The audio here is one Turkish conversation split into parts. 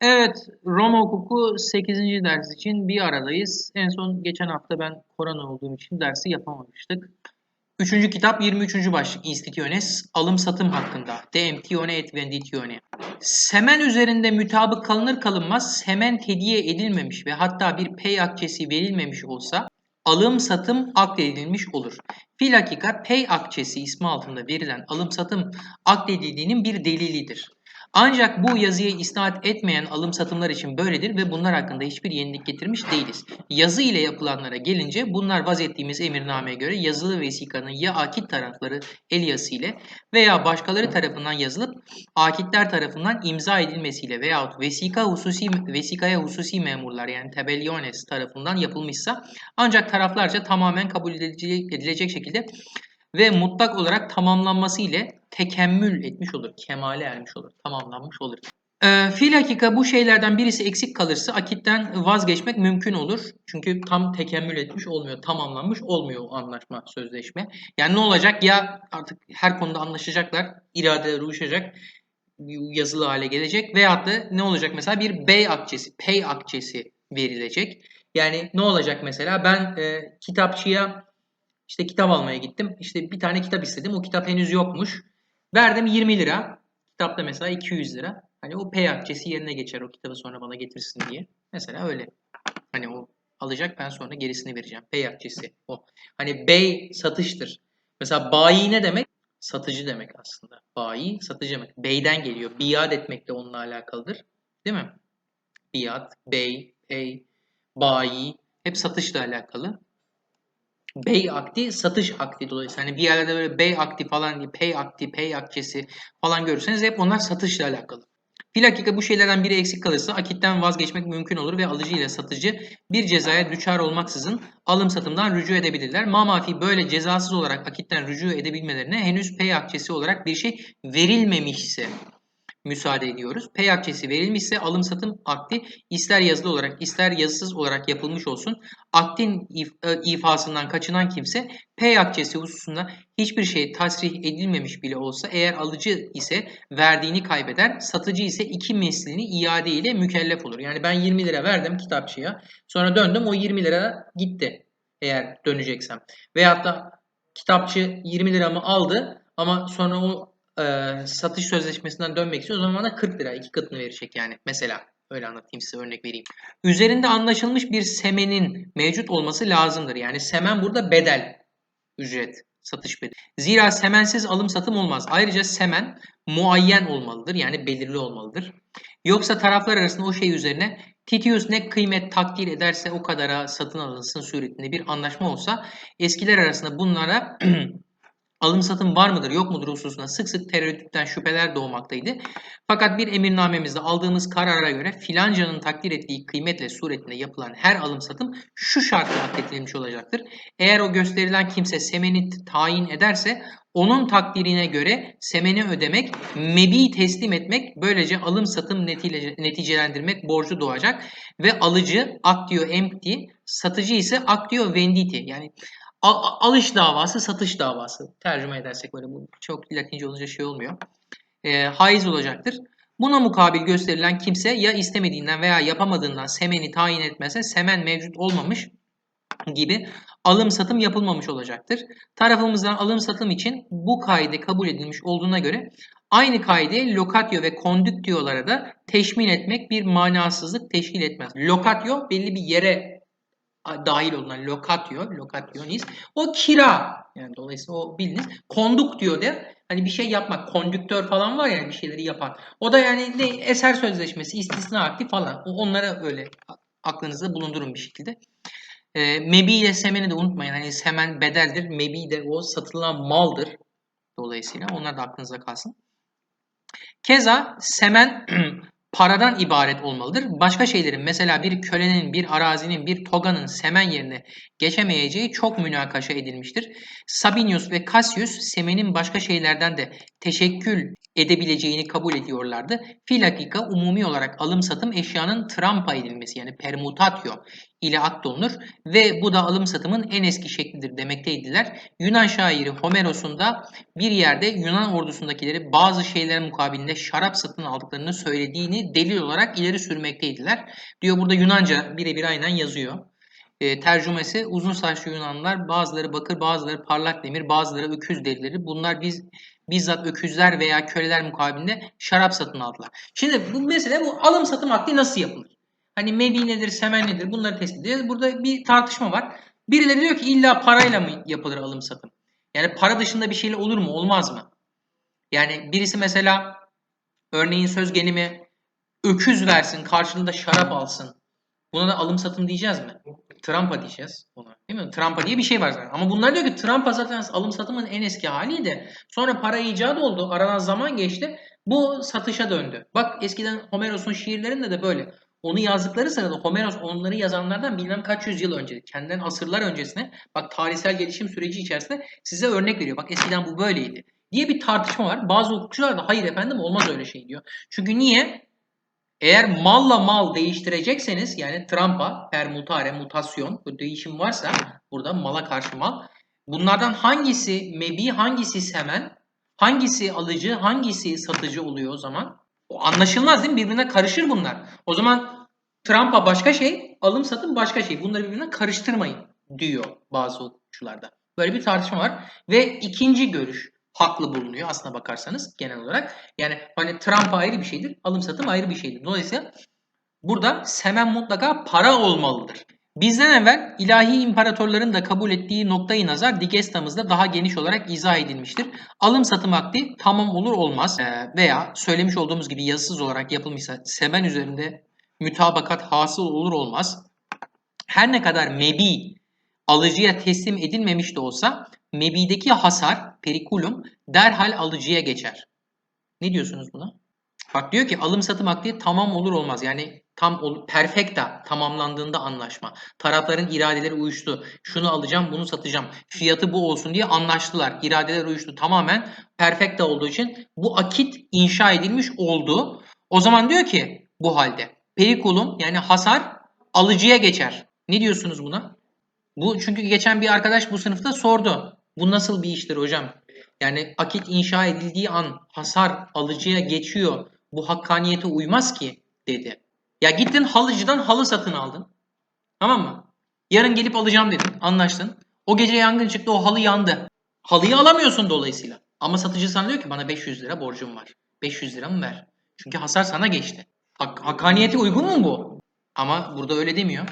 Evet, Roma hukuku 8. ders için bir aradayız. En son geçen hafta ben korona olduğum için dersi yapamamıştık. Üçüncü kitap 23. başlık Institutiones alım satım hakkında. De emptione et venditione. Semen üzerinde mütabık kalınır kalınmaz semen hediye edilmemiş ve hatta bir pay akçesi verilmemiş olsa alım satım akdedilmiş olur. Fil hakikat pay akçesi ismi altında verilen alım satım akdedildiğinin bir delilidir. Ancak bu yazıya isnat etmeyen alım satımlar için böyledir ve bunlar hakkında hiçbir yenilik getirmiş değiliz. Yazı ile yapılanlara gelince bunlar vaz ettiğimiz emirnameye göre yazılı vesikanın ya akit tarafları el ile veya başkaları tarafından yazılıp akitler tarafından imza edilmesiyle veyahut vesika hususi vesikaya hususi memurlar yani tabelliones tarafından yapılmışsa ancak taraflarca tamamen kabul edilecek şekilde ve mutlak olarak tamamlanması ile tekemmül etmiş olur. Kemale ermiş olur. Tamamlanmış olur. Ee, fil hakika bu şeylerden birisi eksik kalırsa akitten vazgeçmek mümkün olur. Çünkü tam tekemmül etmiş olmuyor. Tamamlanmış olmuyor o anlaşma, sözleşme. Yani ne olacak? Ya artık her konuda anlaşacaklar. iradeler uyuşacak. Yazılı hale gelecek. Veyahut da ne olacak mesela? Bir bey akçesi, pay akçesi verilecek. Yani ne olacak mesela? Ben e, kitapçıya işte kitap almaya gittim. İşte bir tane kitap istedim. O kitap henüz yokmuş. Verdim 20 lira. Kitapta mesela 200 lira. Hani o pay akçesi yerine geçer o kitabı sonra bana getirsin diye. Mesela öyle. Hani o alacak ben sonra gerisini vereceğim. Pay akçesi o. Hani bey satıştır. Mesela bayi ne demek? Satıcı demek aslında. Bayi satıcı demek. Beyden geliyor. Biat etmek de onunla alakalıdır. Değil mi? Biat, bey, pay, bayi hep satışla alakalı. Bey akti satış akti dolayısıyla hani bir yerlerde böyle bey akti falan diye pay akti, pay akçesi falan görürseniz hep onlar satışla alakalı. Bir dakika bu şeylerden biri eksik kalırsa akitten vazgeçmek mümkün olur ve alıcı ile satıcı bir cezaya düçar olmaksızın alım satımdan rücu edebilirler. Mamafi böyle cezasız olarak akitten rücu edebilmelerine henüz pay akçesi olarak bir şey verilmemişse müsaade ediyoruz. Pay akçesi verilmişse alım satım akdi ister yazılı olarak ister yazısız olarak yapılmış olsun. Akdin if- ifasından kaçınan kimse pay akçesi hususunda hiçbir şey tasrih edilmemiş bile olsa eğer alıcı ise verdiğini kaybeder, satıcı ise iki mislini iade ile mükellef olur. Yani ben 20 lira verdim kitapçıya. Sonra döndüm o 20 lira gitti eğer döneceksem. Veyahut da kitapçı 20 liramı aldı ama sonra o e, satış sözleşmesinden dönmek istiyor. O zaman bana 40 lira iki katını verecek yani. Mesela öyle anlatayım size örnek vereyim. Üzerinde anlaşılmış bir semenin mevcut olması lazımdır. Yani semen burada bedel ücret satış bedeli. Zira semensiz alım satım olmaz. Ayrıca semen muayyen olmalıdır. Yani belirli olmalıdır. Yoksa taraflar arasında o şey üzerine Titius ne kıymet takdir ederse o kadara satın alınsın suretinde bir anlaşma olsa eskiler arasında bunlara alım satım var mıdır yok mudur hususunda sık sık tereddütten şüpheler doğmaktaydı. Fakat bir emirnamemizde aldığımız karara göre filancanın takdir ettiği kıymetle suretinde yapılan her alım satım şu şartla akdedilmiş olacaktır. Eğer o gösterilen kimse semeni tayin ederse onun takdirine göre semeni ödemek, mebi teslim etmek, böylece alım satım netice, neticelendirmek borcu doğacak ve alıcı actio empty, satıcı ise actio venditi yani alış davası, satış davası. Tercüme edersek böyle bu çok latince olunca şey olmuyor. E, haiz olacaktır. Buna mukabil gösterilen kimse ya istemediğinden veya yapamadığından semeni tayin etmezse semen mevcut olmamış gibi alım satım yapılmamış olacaktır. Tarafımızdan alım satım için bu kaide kabul edilmiş olduğuna göre aynı kaide lokatio ve kondüktiolara da teşmil etmek bir manasızlık teşkil etmez. Lokatio belli bir yere dahil olunan lokatio, lokationis o kira. Yani dolayısıyla o biliniz. Konduk diyor der. Hani bir şey yapmak. Kondüktör falan var ya bir şeyleri yapan. O da yani ne eser sözleşmesi, istisna akti falan. Onlara öyle aklınızda bulundurun bir şekilde. E, mebi ile semeni de unutmayın. Hani semen bedeldir. Mebi de o satılan maldır. Dolayısıyla onlar da aklınızda kalsın. Keza semen paradan ibaret olmalıdır. Başka şeylerin mesela bir kölenin, bir arazinin, bir toganın semen yerine geçemeyeceği çok münakaşa edilmiştir. Sabinius ve Cassius semenin başka şeylerden de teşekkül edebileceğini kabul ediyorlardı. Filakika umumi olarak alım satım eşyanın trampa edilmesi yani permutatio ile akdolunur ve bu da alım satımın en eski şeklidir demekteydiler. Yunan şairi Homeros'un da bir yerde Yunan ordusundakileri bazı şeyler mukabilinde şarap satın aldıklarını söylediğini delil olarak ileri sürmekteydiler. Diyor burada Yunanca birebir aynen yazıyor. E, tercümesi uzun saçlı Yunanlılar bazıları bakır bazıları parlak demir bazıları öküz derileri bunlar biz bizzat öküzler veya köleler mukabilinde şarap satın aldılar. Şimdi bu mesele bu alım satım akdi nasıl yapılır? Hani semen nedir bunları tespit edeceğiz. Burada bir tartışma var. Birileri diyor ki illa parayla mı yapılır alım satım? Yani para dışında bir şeyle olur mu, olmaz mı? Yani birisi mesela örneğin söz gelimi öküz versin, karşılığında şarap alsın. Buna da alım satım diyeceğiz mi? Trampa diyeceğiz ona. Değil mi? Trampa diye bir şey var zaten. Ama bunlar diyor ki Trampa zaten alım satımın en eski haliydi. Sonra para icat oldu. Aradan zaman geçti. Bu satışa döndü. Bak eskiden Homeros'un şiirlerinde de böyle. Onu yazdıkları sırada Homeros onları yazanlardan bilmem kaç yüzyıl önce, kendinden asırlar öncesine bak tarihsel gelişim süreci içerisinde size örnek veriyor. Bak eskiden bu böyleydi diye bir tartışma var. Bazı hukukçular da hayır efendim olmaz öyle şey diyor. Çünkü niye? Eğer malla mal değiştirecekseniz yani trampa, permutare, mutasyon bu değişim varsa burada mala karşı mal. Bunlardan hangisi mebi, hangisi semen, hangisi alıcı, hangisi satıcı oluyor o zaman? O anlaşılmaz değil mi? Birbirine karışır bunlar. O zaman trampa başka şey, alım satım başka şey. Bunları birbirine karıştırmayın diyor bazı hukukçularda. Böyle bir tartışma var. Ve ikinci görüş haklı bulunuyor aslına bakarsanız genel olarak. Yani hani Trump ayrı bir şeydir, alım satım ayrı bir şeydir. Dolayısıyla burada semen mutlaka para olmalıdır. Bizden evvel ilahi imparatorların da kabul ettiği noktayı nazar Digestamızda daha geniş olarak izah edilmiştir. Alım satım akdi tamam olur olmaz ee, veya söylemiş olduğumuz gibi yazısız olarak yapılmışsa semen üzerinde mütabakat hasıl olur olmaz. Her ne kadar mebi alıcıya teslim edilmemiş de olsa mebideki hasar, perikulum derhal alıcıya geçer. Ne diyorsunuz buna? Bak diyor ki alım satım akdi tamam olur olmaz. Yani tam ol, perfecta tamamlandığında anlaşma. Tarafların iradeleri uyuştu. Şunu alacağım, bunu satacağım. Fiyatı bu olsun diye anlaştılar. İradeler uyuştu. Tamamen perfecta olduğu için bu akit inşa edilmiş oldu. O zaman diyor ki bu halde perikulum yani hasar alıcıya geçer. Ne diyorsunuz buna? Bu çünkü geçen bir arkadaş bu sınıfta sordu. Bu nasıl bir iştir hocam? Yani akit inşa edildiği an hasar alıcıya geçiyor. Bu hakkaniyete uymaz ki dedi. Ya gittin halıcıdan halı satın aldın. Tamam mı? Yarın gelip alacağım dedin. Anlaştın. O gece yangın çıktı o halı yandı. Halıyı alamıyorsun dolayısıyla. Ama satıcı sana diyor ki bana 500 lira borcum var. 500 lira mı ver? Çünkü hasar sana geçti. Hak, hakkaniyete uygun mu bu? Ama burada öyle demiyor.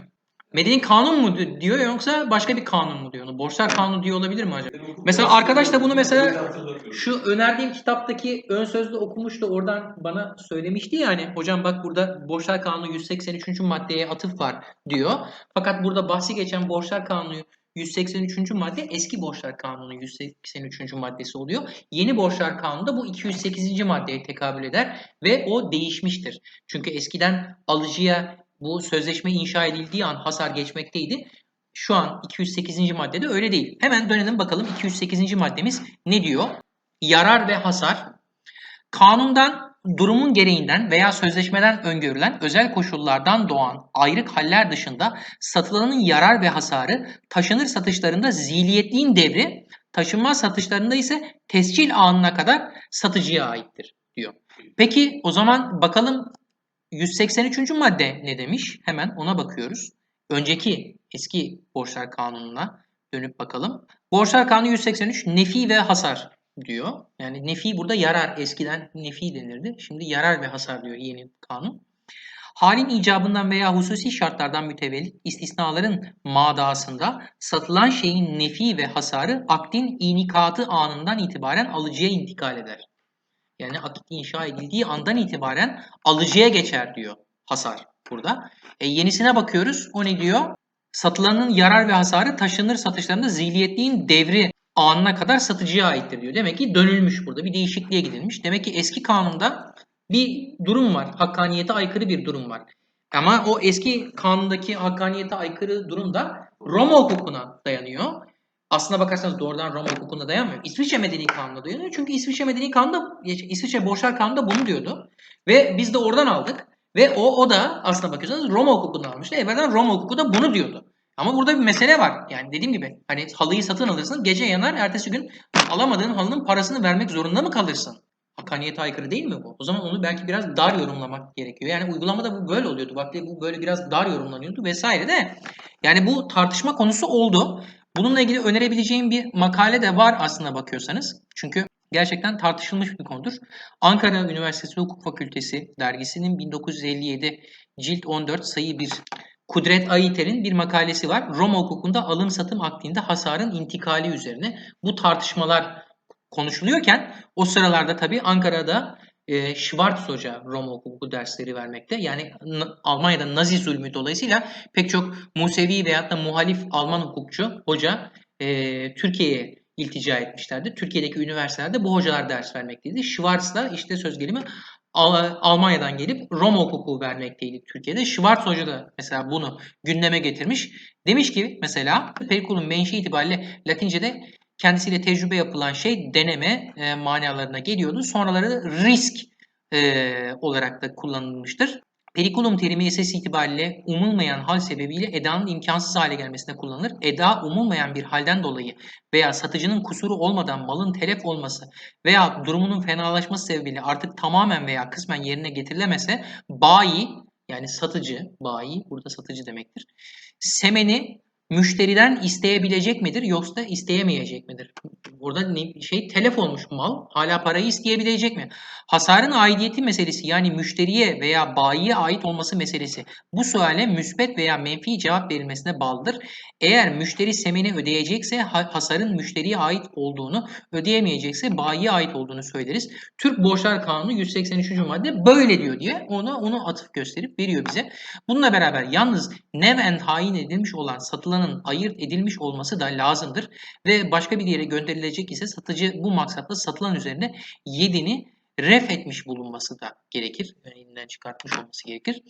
Medeni kanun mu diyor yoksa başka bir kanun mu diyor? Borçlar kanunu diyor olabilir mi acaba? Mesela arkadaş da bunu mesela şu önerdiğim kitaptaki ön sözde okumuştu oradan bana söylemişti yani hocam bak burada borçlar kanunu 183. maddeye atıf var diyor. Fakat burada bahsi geçen borçlar kanunu 183. madde eski borçlar kanunu 183. maddesi oluyor. Yeni borçlar kanunu da bu 208. maddeye tekabül eder ve o değişmiştir. Çünkü eskiden alıcıya bu sözleşme inşa edildiği an hasar geçmekteydi. Şu an 208. maddede öyle değil. Hemen dönelim bakalım 208. maddemiz ne diyor? Yarar ve hasar. Kanundan, durumun gereğinden veya sözleşmeden öngörülen özel koşullardan doğan ayrık haller dışında satılanın yarar ve hasarı taşınır satışlarında ziliyetliğin devri, taşınmaz satışlarında ise tescil anına kadar satıcıya aittir diyor. Peki o zaman bakalım 183. madde ne demiş? Hemen ona bakıyoruz. Önceki eski borçlar kanununa dönüp bakalım. Borçlar kanunu 183 nefi ve hasar diyor. Yani nefi burada yarar. Eskiden nefi denirdi. Şimdi yarar ve hasar diyor yeni kanun. Halin icabından veya hususi şartlardan mütevellit istisnaların madasında satılan şeyin nefi ve hasarı akdin inikatı anından itibaren alıcıya intikal eder. Yani akit inşa edildiği andan itibaren alıcıya geçer diyor hasar burada. E, yenisine bakıyoruz. O ne diyor? Satılanın yarar ve hasarı taşınır satışlarında zilyetliğin devri anına kadar satıcıya aittir diyor. Demek ki dönülmüş burada. Bir değişikliğe gidilmiş. Demek ki eski kanunda bir durum var. Hakkaniyete aykırı bir durum var. Ama o eski kanundaki hakkaniyete aykırı durum da Roma hukukuna dayanıyor. Aslına bakarsanız doğrudan Roma hukukunda dayanmıyor. İsviçre Medeni Kanunu'na dayanıyor. Çünkü İsviçre Medeni Kanunu'nda, İsviçre Borçlar Kanunu'nda bunu diyordu. Ve biz de oradan aldık. Ve o, o da aslına bakıyorsanız Roma hukukundan almıştı. Evvelden Roma hukuku da bunu diyordu. Ama burada bir mesele var. Yani dediğim gibi hani halıyı satın alırsın gece yanar ertesi gün alamadığın halının parasını vermek zorunda mı kalırsın? Hakkaniyete aykırı değil mi bu? O zaman onu belki biraz dar yorumlamak gerekiyor. Yani uygulamada bu böyle oluyordu. Vakti bu böyle biraz dar yorumlanıyordu vesaire de. Yani bu tartışma konusu oldu. Bununla ilgili önerebileceğim bir makale de var aslında bakıyorsanız. Çünkü gerçekten tartışılmış bir konudur. Ankara Üniversitesi Hukuk Fakültesi dergisinin 1957 cilt 14 sayı 1 Kudret Ayiter'in bir makalesi var. Roma hukukunda alım satım akdinde hasarın intikali üzerine. Bu tartışmalar konuşuluyorken o sıralarda tabii Ankara'da e, Schwartz Hoca Roma hukuku dersleri vermekte. Yani Almanya'da Nazi zulmü dolayısıyla pek çok Musevi veyahut da muhalif Alman hukukçu hoca e, Türkiye'ye iltica etmişlerdi. Türkiye'deki üniversitelerde bu hocalar ders vermekteydi. Schwartz da işte söz gelimi Almanya'dan gelip Roma hukuku vermekteydi Türkiye'de. Schwartz Hoca da mesela bunu gündeme getirmiş. Demiş ki mesela perikulun menşe itibariyle Latince'de kendisiyle tecrübe yapılan şey deneme e, manalarına geliyordu. Sonraları risk e, olarak da kullanılmıştır. Perikulum terimi esas itibariyle umulmayan hal sebebiyle edanın imkansız hale gelmesine kullanılır. Eda umulmayan bir halden dolayı veya satıcının kusuru olmadan malın telef olması veya durumunun fenalaşması sebebiyle artık tamamen veya kısmen yerine getirilemese bayi yani satıcı, bayi burada satıcı demektir. Semeni müşteriden isteyebilecek midir yoksa isteyemeyecek midir? Burada ne, şey telef olmuş mal hala parayı isteyebilecek mi? Hasarın aidiyeti meselesi yani müşteriye veya bayiye ait olması meselesi bu suale müsbet veya menfi cevap verilmesine bağlıdır. Eğer müşteri semeni ödeyecekse hasarın müşteriye ait olduğunu ödeyemeyecekse bayiye ait olduğunu söyleriz. Türk Borçlar Kanunu 183. madde böyle diyor diye ona onu atıf gösterip veriyor bize. Bununla beraber yalnız neven hain edilmiş olan satılanın ayırt edilmiş olması da lazımdır ve başka bir yere gönderilecek ise satıcı bu maksatla satılan üzerine yedini ref etmiş bulunması da gerekir. Yani çıkartmış olması gerekir.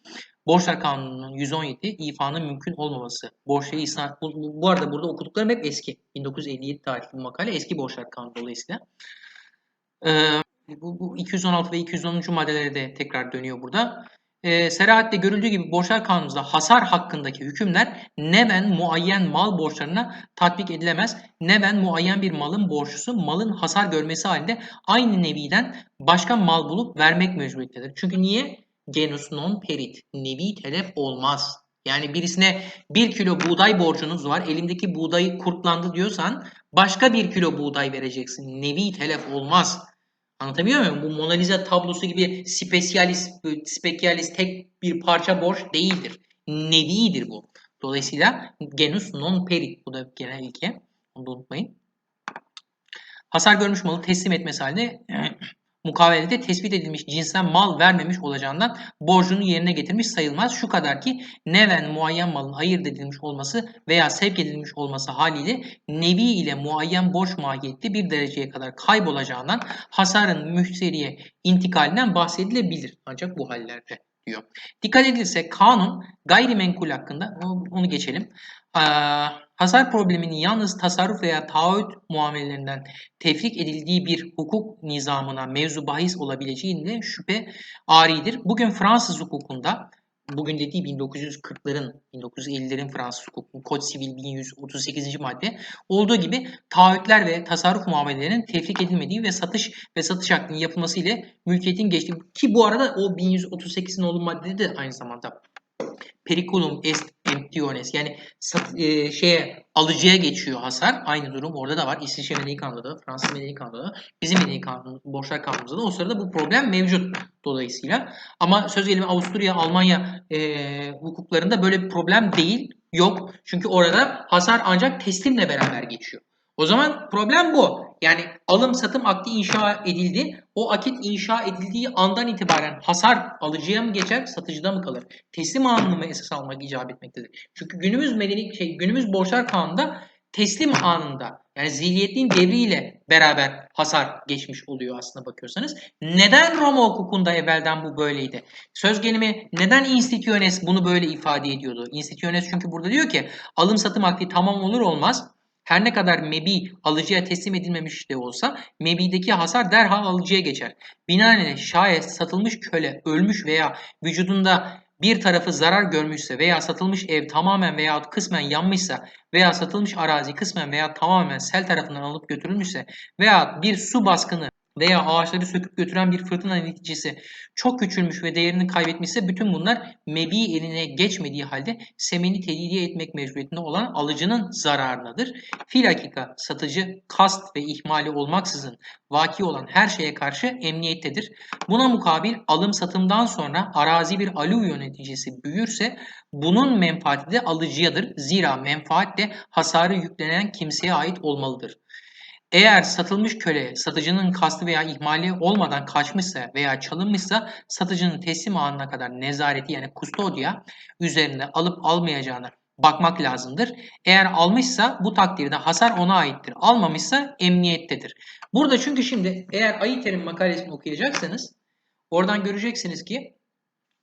Borçlar Kanunu'nun 117 ifanın mümkün olmaması. Borçları isnat, bu, bu, bu arada burada okuduklarım hep eski. 1957 tarihli bu makale eski Borçlar Kanunu dolayısıyla. Ee, bu, bu 216 ve 210. maddelere de tekrar dönüyor burada e, serahatte görüldüğü gibi borçlar kanunumuzda hasar hakkındaki hükümler neven muayyen mal borçlarına tatbik edilemez. Neven muayyen bir malın borçlusu malın hasar görmesi halinde aynı neviden başka mal bulup vermek mecburiyetindedir. Çünkü niye? Genus non perit. Nevi telef olmaz. Yani birisine bir kilo buğday borcunuz var. Elimdeki buğday kurtlandı diyorsan başka bir kilo buğday vereceksin. Nevi telef olmaz. Anlatabiliyor muyum? Bu Mona Lisa tablosu gibi spesiyalist, spesiyalist tek bir parça borç değildir. Nevidir bu. Dolayısıyla genus non perit. Bu da genel ilke. Onu unutmayın. Hasar görmüş malı teslim etmesi halinde mukavelede tespit edilmiş cinsten mal vermemiş olacağından borcunu yerine getirmiş sayılmaz. Şu kadar ki neven muayyen malın ayırt edilmiş olması veya sevk edilmiş olması haliyle nevi ile muayyen borç mahiyeti bir dereceye kadar kaybolacağından hasarın müşteriye intikalinden bahsedilebilir. Ancak bu hallerde diyor. Dikkat edilirse kanun gayrimenkul hakkında onu geçelim. Hasar probleminin yalnız tasarruf veya taahhüt muamelelerinden tefrik edildiği bir hukuk nizamına mevzu bahis olabileceğinde şüphe aridir. Bugün Fransız hukukunda bugün dediği 1940'ların, 1950'lerin Fransız hukuku, Kod Sivil 1138. madde olduğu gibi taahhütler ve tasarruf muamelelerinin tefrik edilmediği ve satış ve satış hakkının yapılması ile mülkiyetin geçtiği ki bu arada o 1138'in olduğu maddede de aynı zamanda periculum est emptiones yani sat, e, şeye alıcıya geçiyor hasar. Aynı durum orada da var. İsviçre Medeni Kanunu'da da, Fransız Medeni Kanunu'da da, bizim Medeni Kanunu, Borçlar Kanunumuzda da o sırada bu problem mevcut dolayısıyla. Ama söz gelimi Avusturya, Almanya e, hukuklarında böyle bir problem değil, yok. Çünkü orada hasar ancak teslimle beraber geçiyor. O zaman problem bu. Yani alım satım akdi inşa edildi. O akit inşa edildiği andan itibaren hasar alıcıya mı geçer, satıcıda mı kalır? Teslim anını mı esas almak icap etmektedir? Çünkü günümüz medeni şey günümüz borçlar kanunda teslim anında yani zihliyetliğin devriyle beraber hasar geçmiş oluyor aslında bakıyorsanız. Neden Roma hukukunda evvelden bu böyleydi? Söz gelimi neden institutiones bunu böyle ifade ediyordu? Institutiones çünkü burada diyor ki alım satım akdi tamam olur olmaz Her ne kadar mebi alıcıya teslim edilmemiş de olsa mebideki hasar derhal alıcıya geçer. Binaenaleyh şayet satılmış köle ölmüş veya vücudunda bir tarafı zarar görmüşse veya satılmış ev tamamen veya kısmen yanmışsa veya satılmış arazi kısmen veya tamamen sel tarafından alıp götürülmüşse veya bir su baskını veya ağaçları söküp götüren bir fırtına neticesi çok küçülmüş ve değerini kaybetmişse bütün bunlar mebi eline geçmediği halde semeni tedidiye etmek mecburiyetinde olan alıcının zararınadır. Filakika satıcı kast ve ihmali olmaksızın vaki olan her şeye karşı emniyettedir. Buna mukabil alım satımdan sonra arazi bir alüvyo neticesi büyürse bunun menfaati de alıcıyadır. Zira menfaat de hasarı yüklenen kimseye ait olmalıdır. Eğer satılmış köle satıcının kastı veya ihmali olmadan kaçmışsa veya çalınmışsa satıcının teslim anına kadar nezareti yani kustodya üzerinde alıp almayacağına bakmak lazımdır. Eğer almışsa bu takdirde hasar ona aittir. Almamışsa emniyettedir. Burada çünkü şimdi eğer Ayiter'in makalesini okuyacaksanız oradan göreceksiniz ki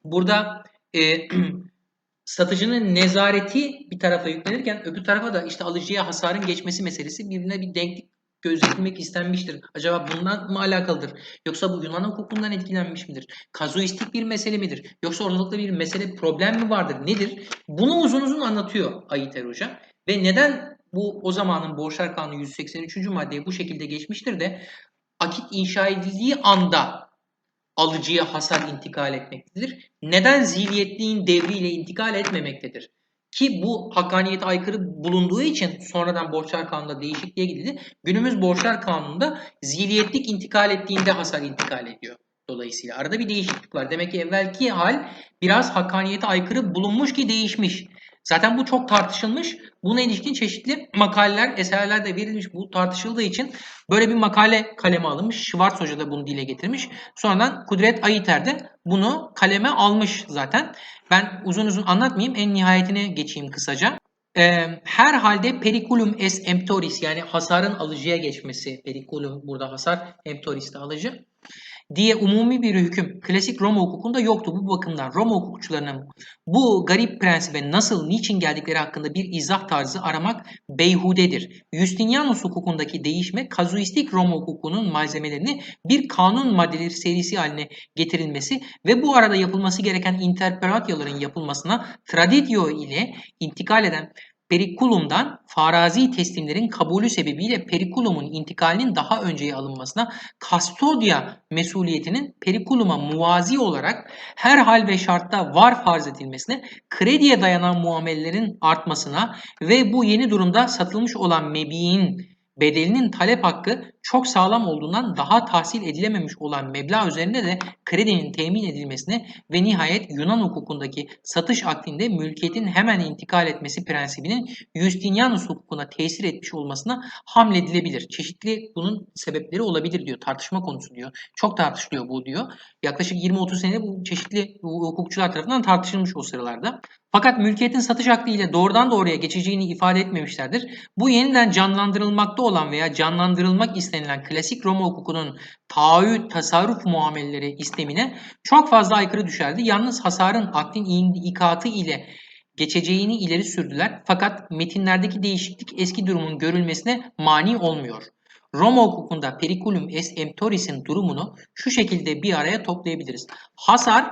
burada e, satıcının nezareti bir tarafa yüklenirken öbür tarafa da işte alıcıya hasarın geçmesi meselesi birbirine bir denklik gözetilmek istenmiştir. Acaba bundan mı alakalıdır? Yoksa bu Yunan hukukundan etkilenmiş midir? Kazuistik bir mesele midir? Yoksa ortalıkta bir mesele problem mi vardır? Nedir? Bunu uzun uzun anlatıyor Ayiter Hoca. Ve neden bu o zamanın Borçlar Kanunu 183. maddeye bu şekilde geçmiştir de akit inşa edildiği anda alıcıya hasar intikal etmektedir. Neden ziliyetliğin devriyle intikal etmemektedir? Ki bu hakkaniyete aykırı bulunduğu için sonradan borçlar kanununda değişikliğe gidildi. Günümüz borçlar kanununda ziliyetlik intikal ettiğinde hasar intikal ediyor. Dolayısıyla arada bir değişiklik var. Demek ki evvelki hal biraz hakkaniyete aykırı bulunmuş ki değişmiş. Zaten bu çok tartışılmış. Buna ilişkin çeşitli makaleler, eserler de verilmiş. Bu tartışıldığı için böyle bir makale kaleme alınmış. Schwarz Hoca da bunu dile getirmiş. Sonradan Kudret Ayiter de bunu kaleme almış zaten. Ben uzun uzun anlatmayayım. En nihayetine geçeyim kısaca. Ee, her halde periculum es emptoris yani hasarın alıcıya geçmesi. Periculum burada hasar, emptoris de alıcı diye umumi bir hüküm klasik Roma hukukunda yoktu. Bu bakımdan Roma hukukçularının bu garip prensibe nasıl, niçin geldikleri hakkında bir izah tarzı aramak beyhudedir. Justinianus hukukundaki değişme kazuistik Roma hukukunun malzemelerini bir kanun maddeleri serisi haline getirilmesi ve bu arada yapılması gereken interperatyaların yapılmasına traditio ile intikal eden Perikulum'dan farazi teslimlerin kabulü sebebiyle Perikulum'un intikalinin daha önceye alınmasına kastodya mesuliyetinin Perikulum'a muvazi olarak her hal ve şartta var farz edilmesine, krediye dayanan muamelelerin artmasına ve bu yeni durumda satılmış olan mebiğin bedelinin talep hakkı çok sağlam olduğundan daha tahsil edilememiş olan meblağ üzerinde de kredinin temin edilmesine ve nihayet Yunan hukukundaki satış akdinde mülkiyetin hemen intikal etmesi prensibinin Justinianus hukukuna tesir etmiş olmasına hamledilebilir. Çeşitli bunun sebepleri olabilir diyor. Tartışma konusu diyor. Çok tartışılıyor bu diyor. Yaklaşık 20-30 senede bu çeşitli hukukçular tarafından tartışılmış o sıralarda. Fakat mülkiyetin satış akdi ile doğrudan doğruya geçeceğini ifade etmemişlerdir. Bu yeniden canlandırılmakta olan veya canlandırılmak istenilen klasik Roma hukukunun taahhüt, tasarruf muamelleri istemine çok fazla aykırı düşerdi. Yalnız hasarın akdin ikatı ile geçeceğini ileri sürdüler. Fakat metinlerdeki değişiklik eski durumun görülmesine mani olmuyor. Roma hukukunda periculum es emptoris'in durumunu şu şekilde bir araya toplayabiliriz. Hasar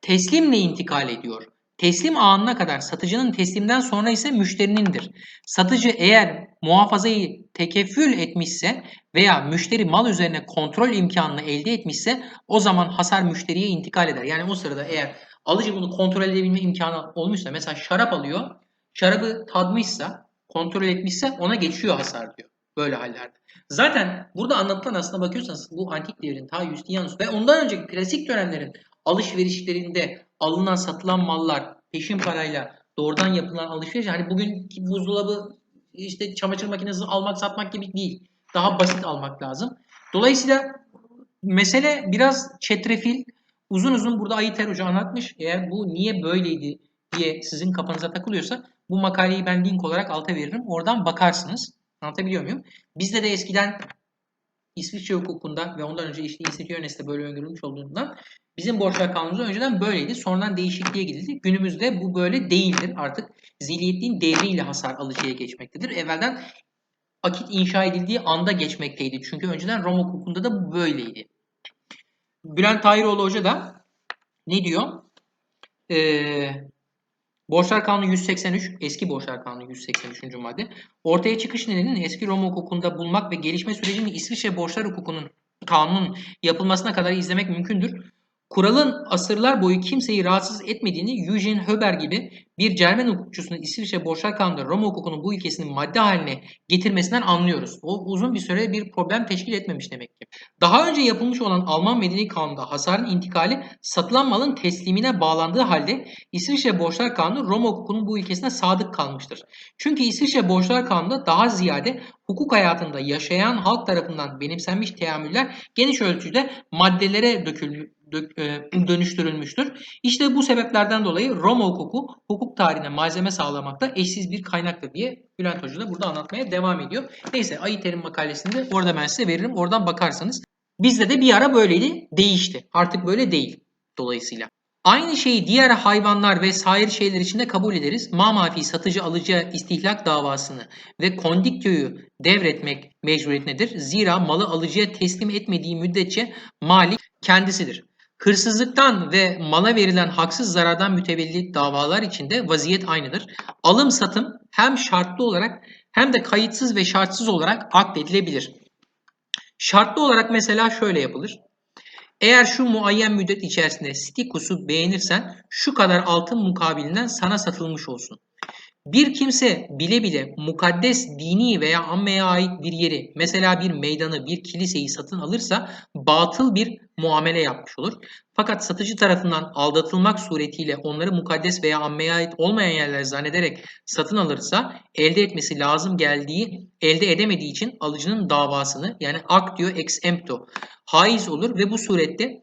teslimle intikal ediyor. Teslim anına kadar satıcının teslimden sonra ise müşterinindir. Satıcı eğer muhafazayı tekeffül etmişse veya müşteri mal üzerine kontrol imkanını elde etmişse o zaman hasar müşteriye intikal eder. Yani o sırada eğer alıcı bunu kontrol edebilme imkanı olmuşsa mesela şarap alıyor, şarabı tadmışsa, kontrol etmişse ona geçiyor hasar diyor. Böyle hallerde. Zaten burada anlatılan aslında bakıyorsanız bu antik devrin ta Justinianus ve ondan önceki klasik dönemlerin alışverişlerinde alınan satılan mallar peşin parayla doğrudan yapılan alışveriş hani bugün buzdolabı işte çamaşır makinesi almak satmak gibi değil. Daha basit almak lazım. Dolayısıyla mesele biraz çetrefil. Uzun uzun burada Ayiter Hoca anlatmış. Eğer bu niye böyleydi diye sizin kafanıza takılıyorsa bu makaleyi ben link olarak alta veririm. Oradan bakarsınız. Anlatabiliyor muyum? Bizde de eskiden İsviçre hukukunda ve ondan önce işte İsviçre yönesinde böyle öngörülmüş olduğundan bizim borçlar kanunumuz önceden böyleydi. Sonradan değişikliğe gidildi. Günümüzde bu böyle değildir. Artık ziliyetliğin devriyle hasar alıcıya geçmektedir. Evvelden akit inşa edildiği anda geçmekteydi. Çünkü önceden Roma hukukunda da bu böyleydi. Bülent Tahiroğlu Hoca da ne diyor? Ee, Borçlar Kanunu 183, eski Borçlar Kanunu 183. madde. Ortaya çıkış nedeninin eski Roma hukukunda bulmak ve gelişme sürecini İsviçre Borçlar Hukuku'nun kanunun yapılmasına kadar izlemek mümkündür. Kuralın asırlar boyu kimseyi rahatsız etmediğini Eugene Höber gibi bir Cermen hukukçusunun İsviçre Borçlar Kanunu'nda Roma hukukunun bu ilkesini madde haline getirmesinden anlıyoruz. O uzun bir süre bir problem teşkil etmemiş demek ki. Daha önce yapılmış olan Alman Medeni Kanunu'nda hasarın intikali satılan malın teslimine bağlandığı halde İsviçre Borçlar Kanunu Roma hukukunun bu ilkesine sadık kalmıştır. Çünkü İsviçre Borçlar Kanunu'nda daha ziyade hukuk hayatında yaşayan halk tarafından benimsenmiş teamüller geniş ölçüde maddelere dökülmüş dönüştürülmüştür. İşte bu sebeplerden dolayı Roma hukuku hukuk tarihine malzeme sağlamakta eşsiz bir kaynaktır diye Bülent Hoca da burada anlatmaya devam ediyor. Neyse Ayı makalesinde orada ben size veririm. Oradan bakarsanız. Bizde de bir ara böyleydi. Değişti. Artık böyle değil. Dolayısıyla. Aynı şeyi diğer hayvanlar ve sair şeyler için de kabul ederiz. Mamafi satıcı alıcı istihlak davasını ve kondiktöyü devretmek mecburiyetindedir. Zira malı alıcıya teslim etmediği müddetçe malik kendisidir. Hırsızlıktan ve mala verilen haksız zarardan mütevellit davalar içinde vaziyet aynıdır. Alım satım hem şartlı olarak hem de kayıtsız ve şartsız olarak akdedilebilir. Şartlı olarak mesela şöyle yapılır. Eğer şu muayyen müddet içerisinde stikusu beğenirsen şu kadar altın mukabilinden sana satılmış olsun. Bir kimse bile bile mukaddes dini veya ammeye ait bir yeri, mesela bir meydanı, bir kiliseyi satın alırsa batıl bir muamele yapmış olur. Fakat satıcı tarafından aldatılmak suretiyle onları mukaddes veya ammeye ait olmayan yerler zannederek satın alırsa elde etmesi lazım geldiği elde edemediği için alıcının davasını yani actio ex empto haiz olur ve bu surette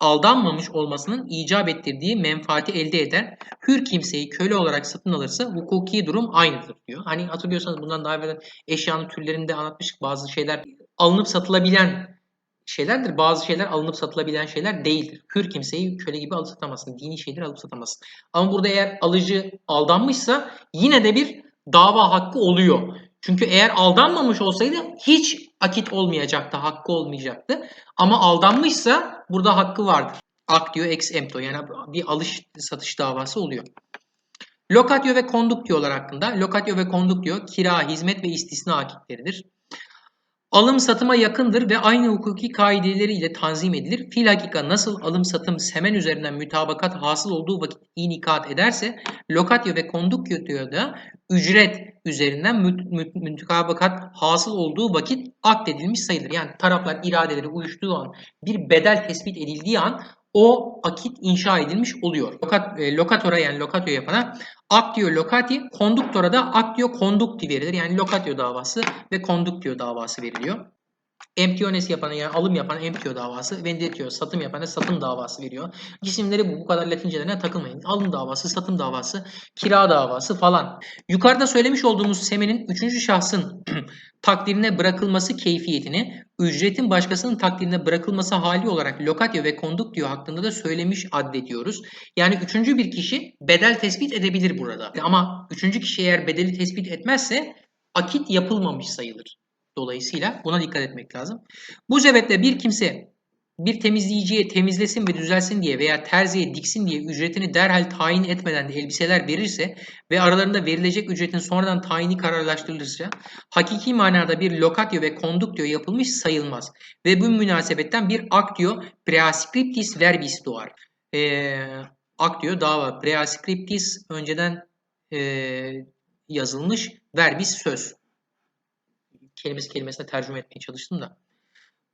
aldanmamış olmasının icap ettirdiği menfaati elde eder. Hür kimseyi köle olarak satın alırsa hukuki durum aynıdır diyor. Hani hatırlıyorsanız bundan daha evvel eşyanın türlerinde anlatmıştık bazı şeyler alınıp satılabilen şeylerdir. Bazı şeyler alınıp satılabilen şeyler değildir. Hür kimseyi köle gibi alıp satamazsın. Dini şeyleri alıp satamazsın. Ama burada eğer alıcı aldanmışsa yine de bir dava hakkı oluyor. Çünkü eğer aldanmamış olsaydı hiç akit olmayacaktı, hakkı olmayacaktı. Ama aldanmışsa burada hakkı vardır. Actio ex empto yani bir alış satış davası oluyor. Lokatio ve konduktiolar hakkında. Lokatio ve konduktio kira, hizmet ve istisna akitleridir. Alım satıma yakındır ve aynı hukuki kaideleriyle tanzim edilir. Fil hakika nasıl alım satım semen üzerinden mütabakat hasıl olduğu vakit inikat ederse lokatio ve konduktio da ücret üzerinden mütabakat hasıl olduğu vakit akdedilmiş sayılır. Yani taraflar iradeleri uyuştuğu an bir bedel tespit edildiği an o akit inşa edilmiş oluyor. Lokat, e, lokatora yani lokatio yapana actio locati, konduktora da actio conducti verilir. Yani lokatio davası ve conductio davası veriliyor. Emptiones yapana yani alım yapan emptio davası, vendetio satım yapana satım davası veriyor. Cisimleri bu, bu kadar latincelerine takılmayın. Alım davası, satım davası, kira davası falan. Yukarıda söylemiş olduğumuz semenin üçüncü şahsın takdirine bırakılması keyfiyetini ücretin başkasının takdirine bırakılması hali olarak lokatio ve konduktio hakkında da söylemiş addediyoruz. Yani üçüncü bir kişi bedel tespit edebilir burada. Ama üçüncü kişi eğer bedeli tespit etmezse akit yapılmamış sayılır. Dolayısıyla buna dikkat etmek lazım. Bu sebeple bir kimse bir temizleyiciye temizlesin ve düzelsin diye veya terziye diksin diye ücretini derhal tayin etmeden de elbiseler verirse ve aralarında verilecek ücretin sonradan tayini kararlaştırılırsa hakiki manada bir lokatio ve konduktio yapılmış sayılmaz. Ve bu münasebetten bir actio preascriptis verbis doğar. E, actio dava preascriptis önceden e, yazılmış verbis söz kelimesi kelimesine tercüme etmeye çalıştım da.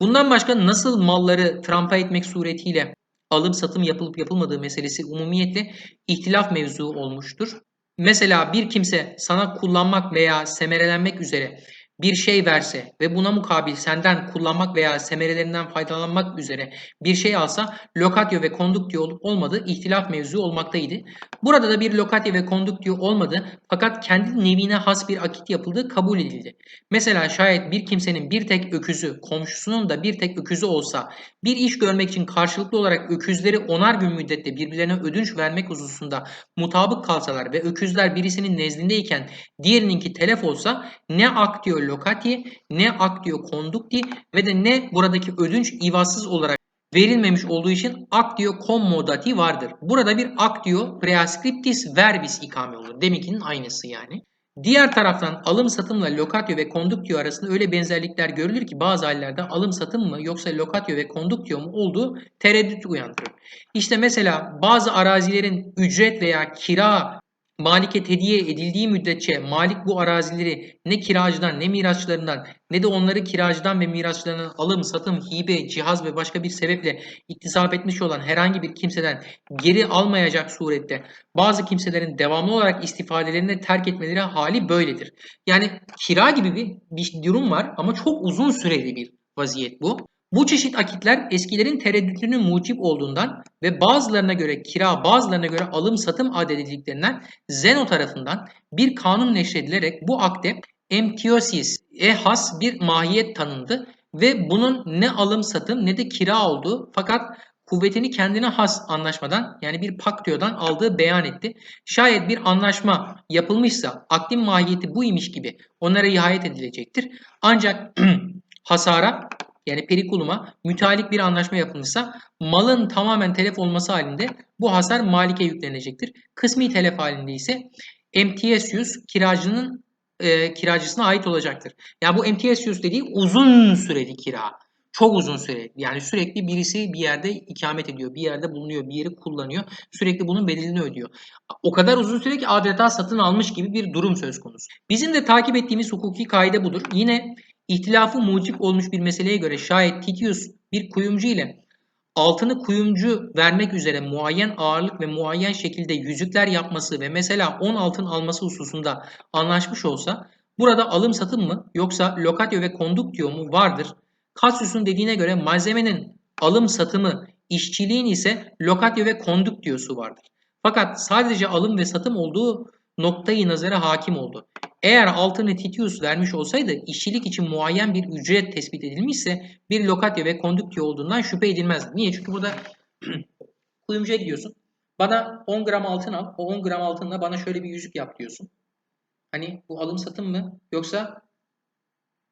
Bundan başka nasıl malları trampa etmek suretiyle alım satım yapılıp yapılmadığı meselesi umumiyetle ihtilaf mevzu olmuştur. Mesela bir kimse sana kullanmak veya semerelenmek üzere bir şey verse ve buna mukabil senden kullanmak veya semerelerinden faydalanmak üzere bir şey alsa lokatio ve konduktio olup olmadığı ihtilaf mevzu olmaktaydı. Burada da bir lokatio ve konduktio olmadı fakat kendi nevine has bir akit yapıldığı kabul edildi. Mesela şayet bir kimsenin bir tek öküzü komşusunun da bir tek öküzü olsa bir iş görmek için karşılıklı olarak öküzleri onar gün müddette birbirlerine ödünç vermek hususunda mutabık kalsalar ve öküzler birisinin nezdindeyken diğerininki telef olsa ne aktio locati, ne actio conducti ve de ne buradaki ödünç ivazsız olarak verilmemiş olduğu için actio commodati vardır. Burada bir actio prescriptis verbis ikame olur. Deminkinin aynısı yani. Diğer taraftan alım satımla locatio ve conductio arasında öyle benzerlikler görülür ki bazı hallerde alım satım mı yoksa locatio ve conductio mu olduğu tereddüt uyandırır. İşte mesela bazı arazilerin ücret veya kira Malik'e hediye edildiği müddetçe Malik bu arazileri ne kiracıdan ne mirasçılarından ne de onları kiracıdan ve mirasçılarından alım, satım, hibe, cihaz ve başka bir sebeple iktisap etmiş olan herhangi bir kimseden geri almayacak surette bazı kimselerin devamlı olarak istifadelerini terk etmeleri hali böyledir. Yani kira gibi bir, bir durum var ama çok uzun süreli bir vaziyet bu. Bu çeşit akitler eskilerin tereddütünün mucip olduğundan ve bazılarına göre kira bazılarına göre alım satım adet edildiklerinden Zeno tarafından bir kanun neşredilerek bu akde emtiosis,e has bir mahiyet tanındı ve bunun ne alım satım ne de kira olduğu fakat kuvvetini kendine has anlaşmadan yani bir paktiodan aldığı beyan etti. Şayet bir anlaşma yapılmışsa akdin mahiyeti buymuş gibi onlara riayet edilecektir. Ancak hasara yani perikuluma mütealik bir anlaşma yapılmışsa malın tamamen telef olması halinde bu hasar malike yüklenecektir. Kısmi telef halinde ise emtiyesius kiracının e, kiracısına ait olacaktır. Yani bu emtiyesius dediği uzun süreli kira. Çok uzun süre. Yani sürekli birisi bir yerde ikamet ediyor, bir yerde bulunuyor, bir yeri kullanıyor. Sürekli bunun bedelini ödüyor. O kadar uzun süre ki adeta satın almış gibi bir durum söz konusu. Bizim de takip ettiğimiz hukuki kaide budur. Yine İhtilafı mucip olmuş bir meseleye göre şayet Titius bir kuyumcu ile altını kuyumcu vermek üzere muayyen ağırlık ve muayyen şekilde yüzükler yapması ve mesela 10 altın alması hususunda anlaşmış olsa burada alım satım mı yoksa lokatio ve konduktio mu vardır? Cassius'un dediğine göre malzemenin alım satımı, işçiliğin ise lokatio ve konduktiosu vardır. Fakat sadece alım ve satım olduğu noktayı nazara hakim oldu. Eğer altını Titius vermiş olsaydı işçilik için muayyen bir ücret tespit edilmişse bir lokatya ve kondüktüye olduğundan şüphe edilmezdi. Niye? Çünkü burada kuyumcuya gidiyorsun. Bana 10 gram altın al. O 10 gram altınla bana şöyle bir yüzük yap diyorsun. Hani bu alım satım mı? Yoksa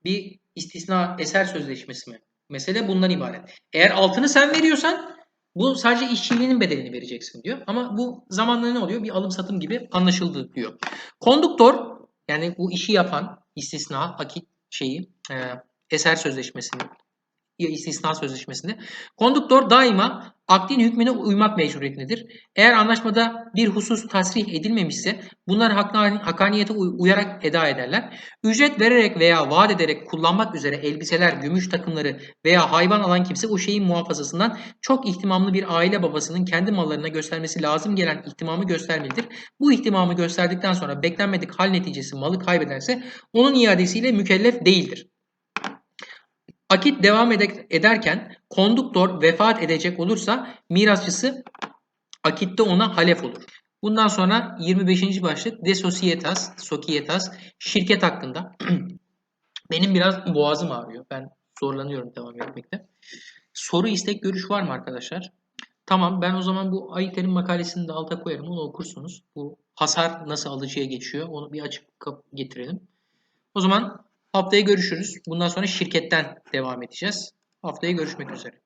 bir istisna eser sözleşmesi mi? Mesele bundan ibaret. Eğer altını sen veriyorsan bu sadece işçiliğinin bedelini vereceksin diyor. Ama bu zamanla ne oluyor? Bir alım satım gibi anlaşıldı diyor. Konduktor yani bu işi yapan istisna, akit şeyi, e, eser sözleşmesini istisna sözleşmesinde konduktor daima akdin hükmüne uymak mecburiyetindedir. Eğer anlaşmada bir husus tasrih edilmemişse bunlar hakaniyete uyarak eda ederler. Ücret vererek veya vaat ederek kullanmak üzere elbiseler, gümüş takımları veya hayvan alan kimse o şeyin muhafazasından çok ihtimamlı bir aile babasının kendi mallarına göstermesi lazım gelen ihtimamı göstermelidir. Bu ihtimamı gösterdikten sonra beklenmedik hal neticesi malı kaybederse onun iadesiyle mükellef değildir. Akit devam ederken konduktor vefat edecek olursa mirasçısı akitte ona halef olur. Bundan sonra 25. başlık de societas, societas şirket hakkında. Benim biraz boğazım ağrıyor. Ben zorlanıyorum devam etmekte. Soru, istek, görüş var mı arkadaşlar? Tamam ben o zaman bu Ayiter'in makalesini de alta koyarım. Onu okursunuz. Bu hasar nasıl alıcıya geçiyor onu bir açık getirelim. O zaman Haftaya görüşürüz. Bundan sonra şirketten devam edeceğiz. Haftaya görüşmek üzere.